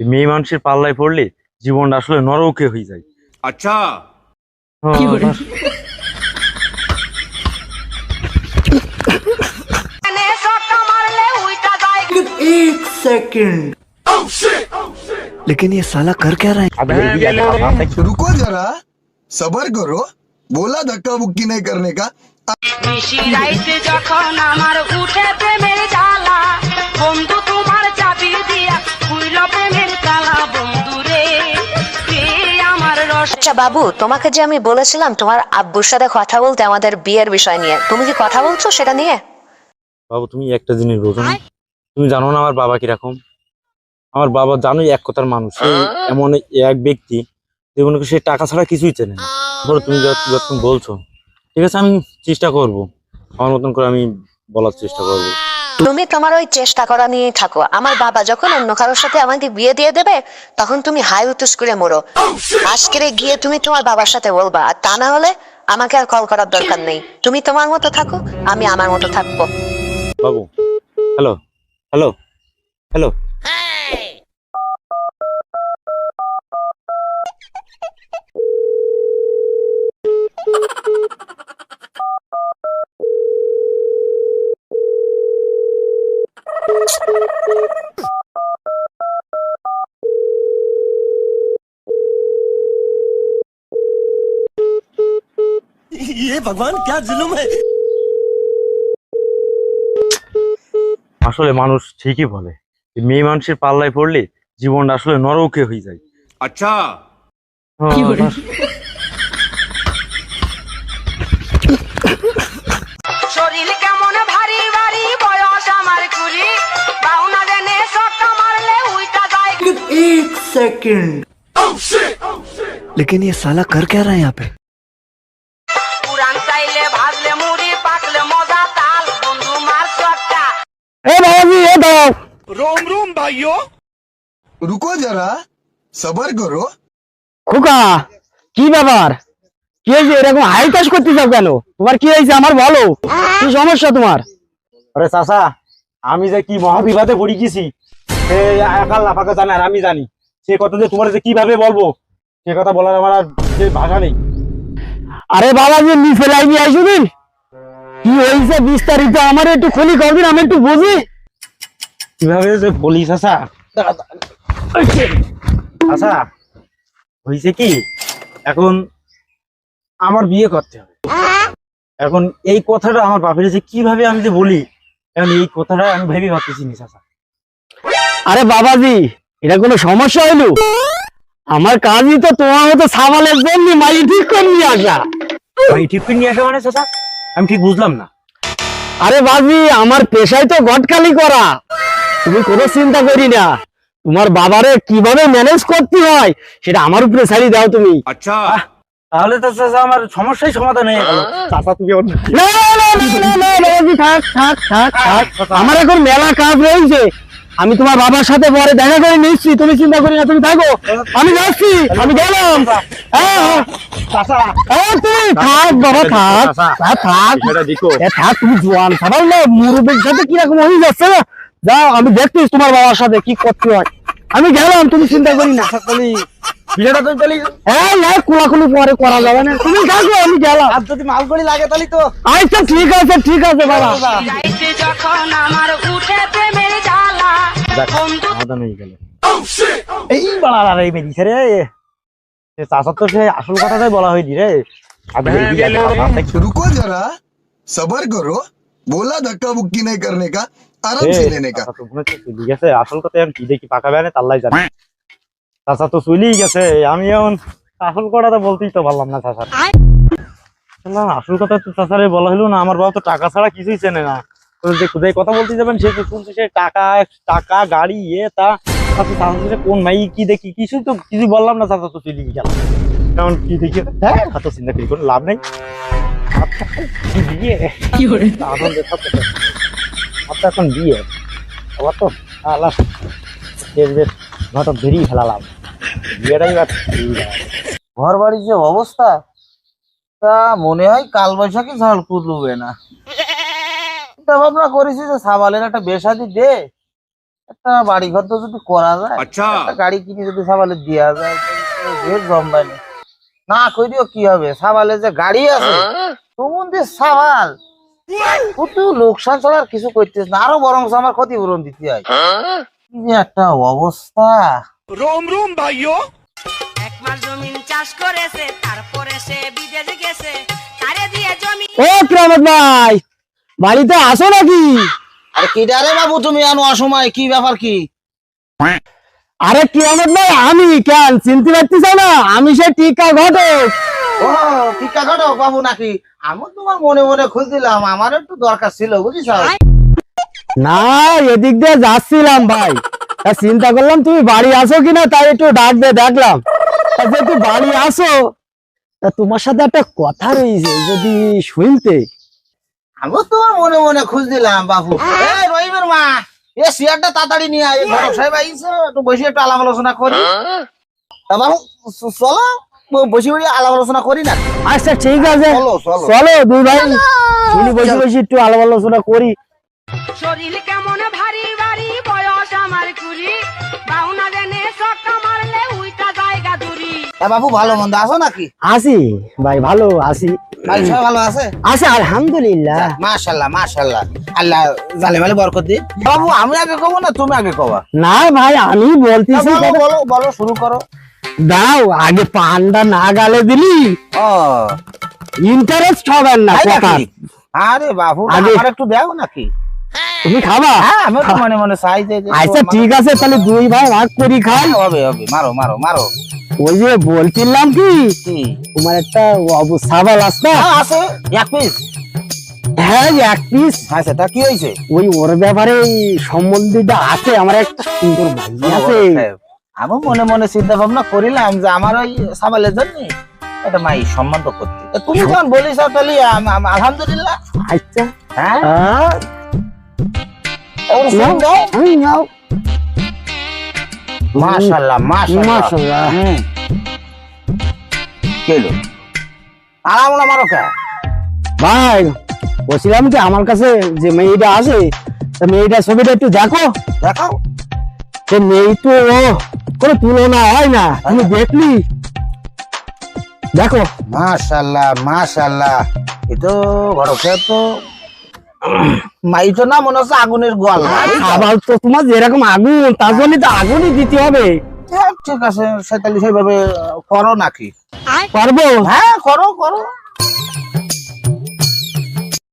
মেয়ে মানুষের পাল্লায় পড়লে জীবনটা আসলে নরকে হয়ে যায় अच्छा হ্যাঁ, लेकिन ये साला कर क्या रहा है আবে এই যে একটা কথা আছে। रुको जरा सबर करो बोला धक्का बुक्की नहीं करने का আচ্ছা বাবু তোমাকে যে আমি বলেছিলাম তোমার আব্বুর সাথে কথা বলতে আমাদের বিয়ের বিষয় নিয়ে তুমি কি কথা বলছো সেটা নিয়ে? বাবু তুমি একটা জিনিস বোঝো না তুমি জানো না আমার বাবা কীরকম? আমার বাবা জানোই এক কথার মানুষ এমন এক ব্যক্তি যে কোনো সে টাকা ছাড়া কিছুই চেনে না। ধরো তুমি যত- যতক্ষণ বলছো ঠিক আছে আমি চেষ্টা করব আমার মতন করে আমি বলার চেষ্টা করব। তুমি তোমার ওই চেষ্টা করা নিয়েই থাকো। আমার বাবা যখন অন্য কারোর সাথে আমাকে বিয়ে দিয়ে দেবে, তখন তুমি হাই উতুস করে মরো। আজকের গিয়ে তুমি তোমার বাবার সাথে বলবা, আর তা না হলে আমাকে আর কল করার দরকার নেই। তুমি তোমার মতো থাকো, আমি আমার মতো থাকব। বাবু হ্যালো হ্যালো হ্যালো ये भगवान क्या जुलुम है আসলে মানুষ ঠিকই বলে যে মেয়ে মানুষের পাল্লায় পড়লে জীবনটা আসলে নরকে হয়ে যায় अच्छा হ্যাঁ, শরীর কেমন ভারী ভারী বয়স আমার কুড়ি বাউনা দেনে সট্টা মারলে উইটা যায় एक सेकंड लेकिन ये साला कर क्या रहा है यहाँ पे भाइयों रुको जरा सबर करो খোকা কি ব্যাপার কি হয়েছে এরকম হাই চাষ করতে চাও কেন তোমার কি হয়েছে আমার বলো কি সমস্যা তোমার আরে চাচা আমি যে কি মহাবিবাদে পড়ে গেছি সে একাল লাফাকা জানে আর আমি জানি সে কথা যে তোমার যে কিভাবে বলবো সে কথা বলার আমার আর যে ভাষা নেই আরে বাবাজি নিচে লাইনি আইসো দিন কি হয়েছে বিস্তারিত আমার একটু খুলি করবেন আমি একটু বুঝি কীভাবে যে বলি চাচা চাচা হয়েছে কি? এখন আমার বিয়ে করতে হবে। এখন এই কথাটা আমার বাপের যে কীভাবে আমি যে বলি এখন এই কথাটা আমি ভেবে ভাবতেছি নি চাচা আরে বাবাজি এটা কোনো সমস্যা হইল? আমার কাজই তো তোমার মতো সাবালের জন্য মাই ঠিক করে নিয়ে আসা। ভাই ঠিক করে নিয়ে আসা মানে চাচা আমি ঠিক বুঝলাম না। আরে বাজি আমার পেশাই তো গটকালি করা। তুমি কোনো চিন্তা করি না। তোমার বাবারে কীভাবে ম্যানেজ করতে হয় সেটা আমার উপরে ছাড়িয়ে দাও তুমি। আচ্ছা। তাহলে তো চাচা আমার সমস্যাই সমাধান হয়ে গেল। চাচা তুমি আমার এখন মেলা কাজ রয়েছে। আমি তোমার বাবার সাথে পরে দেখা করে নিচ্ছি। তুমি চিন্তা করি না তুমি থাকো। আমি যাচ্ছি আমি গেলাম। থাক বাবা থাক। হ্যাঁ, থাক। থাক তুমি জোয়ান। সাথে কীরকম হয়ে যাচ্ছে না? যাও আমি দেখতেছি তোমার বাবার সাথে কি করতে হয় আমি গেলাম তুমি চিন্তা করি না বিয়েটা তো চলি হ্যাঁ হ্যাঁ কোলাকুলি পরে করা যাবে না তুমি থাকো আমি গেলাম আর যদি মালগড়ি লাগে তাহলে তো আচ্ছা ঠিক আছে ঠিক আছে বাবা রাইতে যখন আমার উঠে প্রেমের জ্বালা বন্ধু সমাধান হয়ে গেল এই বাড়ার আর এই বেরিয়েছে রে সে চাচার তো সে আসল কথাটাই বলা হয়নি রে আবে এই যে একটা কথা আছে। रुको जरा सबर करो बोला धक्का बुक्की नहीं करने का आराम এ, से लेने का চাচা তো মনে হচ্ছে চলে গেছে আসল কথা এখন কি দেখি পাকা বেড়ে তাল্লাই জানে চাচা তো চলেই গেছে আমি এখন আসল কথাটা বলতেই তো পারলাম না চাচা আসল কথা তো চাচারে বলা হলো না আমার বাবা তো টাকা ছাড়া কিছুই চেনে না তো যে কোথায় কথা বলতে যাবেন সে তো শুনছে সে টাকা টাকা গাড়ি এ তা চাচা চাচা সে কোন মাই কি দেখি কিছু তো কিছু বললাম না চাচা তো চলেই গেল কারণ কি দেখি হ্যাঁ এত চিন্তা করি কোনো লাভ নেই আচ্ছা, কি বিয়ে আমার তো এখন বিয়ে। আমার তো আলাপ বেশ বেশ ঘটক ধরেই ফেলালাম। বিয়েটাই ঘর বাড়ির যে অবস্থা তা মনে হয় কাল বৈশাখী ঝাল কুলবে না। চিন্তা ভাবনা করেছি যে সাবালের একটা বেসাদি দে। একটা বাড়ি ঘর তো যদি করা যায় আচ্ছা। একটা গাড়ি কিনে যদি সাবালে দেওয়া যায় বেশ জম্বাই না করিও কি হবে? সাবালে যে গাড়ি আছে হ্যাঁ? তোমার সাবাল। লোকসান ছাড়া কিছু করতেছ না আরও বরং আমার ক্ষতিপূরণ দিতে হয়। হ্যাঁ? একটা অবস্থা। রোম রোম জমিন চাষ করেছে তারপরে সে বিদেশ গেছে বাড়িতে আসো নাকি? কি রে বাবু তুমি আনো অসময় কি ব্যাপার কি? আরে কিয়ামত ভাই আমি কেন চিনতে পারতিস না? আমি সে টিকা ঘটক। ও টিকা ঘটক বাবু নাকি? আমি তোমার মনে মনে খুঁজছিলাম আমার একটু দরকার ছিল বুঝিস না এদিক দিয়ে যাচ্ছিলাম ভাই। চিন্তা করলাম তুমি বাড়ি আসো কিনা তাই একটু ডাক দিয়ে দেখলাম। যেহেতু বাড়ি আসো তা তোমার সাথে একটা কথা রয়েছে যদি শুনতে। আমি তোমার মনে মনে খুঁজছিলাম বাবু। এই রহিমের মা এ চেয়ারটা তাড়াতাড়ি নিয়ে আয়। সাহেব আইছে একটু বসে একটু আলাপ আলোচনা করি। তা বাবু চলো। বসে বসে আলাপ আলোচনা করি না। আচ্ছা ঠিক আছে। চলো চলো। চলো দুই ভাই। শুনি বসে বসে একটু আলাপ আলোচনা করি। শরীর কেমন ভারী ভারী বয়স আমার কুড়ি বাউনা দেনে সক্কা মারলে উইটা জায়গা দূরি। বাবু ভালো মন্দ আছো নাকি? আসি ভাই ভালো আসি ভাই সবাই ভালো আছে? আছে আলহামদুলিল্লাহ। মাশাল্লাহ মাশাল্লাহ আল্লাহ জালে মালে বরকত দি বাবু আমি আগে কব না তুমি আগে কবা? না ভাই আমি বলতেছি বলো বলো বলো শুরু করো। দাও আগে পানটা না গালে দিলি। ও। ইন্টারেস্ট হবেন না কথা। আরে বাবু আমার একটু দাও নাকি? তুমি খাবা? হ্যাঁ আমি তো মনে মনে চাই যে যে আচ্ছা ঠিক আছে তাহলে দুই ভাই ভাগ করি খাই। হ্যাঁ, হবে হবে মারো মারো মারো। ওই যে বলছিলাম কি তোমার একটা অবস্থা আসতা হ্যাঁ আছে এক পিস হ্যাঁ এক পিস আচ্ছা তা কি হয়েছে? ওই ওর ব্যাপারে ওই সম্বন্ধটা আছে আমার একটা সুন্দর ভাই আছে। আমি মনে মনে চিন্তা ভাবনা করিলাম যে আমার ওই সাবালের জন্য একটা মাই সম্মান তো করতে। তুমি যখন বলিস তাহলে আলহামদুলিল্লাহ। আচ্ছা। হ্যাঁ? মাশাআল্লাহ। হুম। কেলো আরাম না মারো কা ভাই বলছিলাম কি আমার কাছে যে মেয়েটা আছে মেয়েটার ছবিটা একটু দেখো। দেখাও। সে মেয়ে তো কোনো তুলনা হয় না। তুমি দেখলি? দেখো। মাশাআল্লাহ মাশাআল্লাহ এ তো ঘরকে তো। মাই তো না মনে হচ্ছে আগুনের গোয়াল আবার তো তোমার যেরকম আগুন তার জন্য তো আগুনই দিতে হবে। হ্যাঁ, ঠিক আছে সেতালি সেইভাবে করো নাকি? পারব হ্যাঁ করো করো।